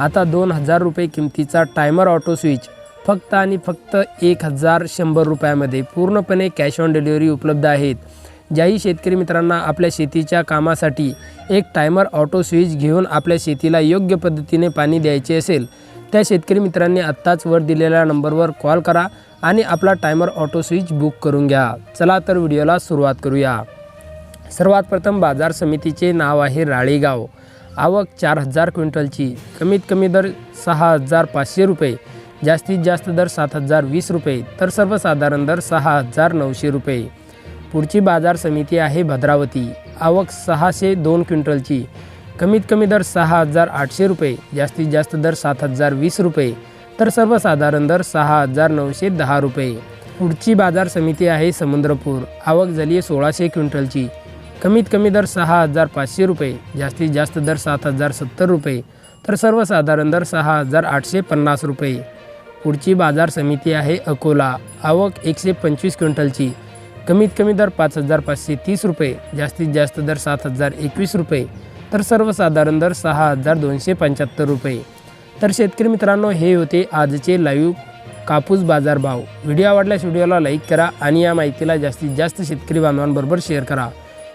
आता दोन हजार रुपये किमतीचा टायमर ऑटो स्विच फक्त आणि फक्त एक हजार शंभर रुपयामध्ये पूर्णपणे कॅश ऑन डिलिव्हरी उपलब्ध आहेत. ज्याही शेतकरी मित्रांना आपल्या शेतीच्या कामासाठी एक टायमर ऑटो स्विच घेऊन आपल्या शेतीला योग्य पद्धतीने पाणी द्यायचे असेल त्या शेतकरी मित्रांनी आत्ताच वर दिलेल्या नंबरवर कॉल करा आणि आपला टायमर ऑटो स्विच बुक करून घ्या. चला तर व्हिडिओला सुरुवात करूया. सर्वात प्रथम बाजार समितीचे नाव आहे राळेगाव. आवक चार हजार क्विंटलची. कमीत कमी दर सहा हजार पाचशे रुपये. जास्तीत जास्त दर सात हजार वीस रुपये. तर सर्वसाधारण दर सहा हजार नऊशे रुपये. पुढची बाजार समिती आहे भद्रावती. आवक सहाशे दोन क्विंटलची. कमीत कमी दर सहा हजार आठशे रुपये. जास्तीत जास्त दर सात हजार वीस रुपये. तर सर्वसाधारण दर सहा हजार नऊशे दहा रुपये. पुढची बाजार समिती आहे समुद्रपूर. आवक झाली आहे सोळाशे क्विंटलची. कमीत कमी दर सहा हजार पाचशे रुपये जास्तीत जास्त दर सात हजार सत्तर रुपये तर सर्वसाधारण दर सहा हजार आठशे पन्नास रुपये. पुढची बाजार समिती आहे अकोला. आवक एकशे पंचवीस क्विंटलची. कमीत कमी दर पाच हजार पाचशे तीस रुपये जास्तीत जास्त दर सात हजार एकवीस रुपये तर सर्वसाधारण दर सहा हजार दोनशे पंच्याहत्तर रुपये. तर शेतकरी मित्रांनो हे होते आजचे लाईव्ह कापूस बाजारभाव व्हिडिओ आवडल्यास व्हिडिओला लाईक करा आणि या माहितीला जास्तीत जास्त शेतकरी बांधवांबरोबर शेअर करा.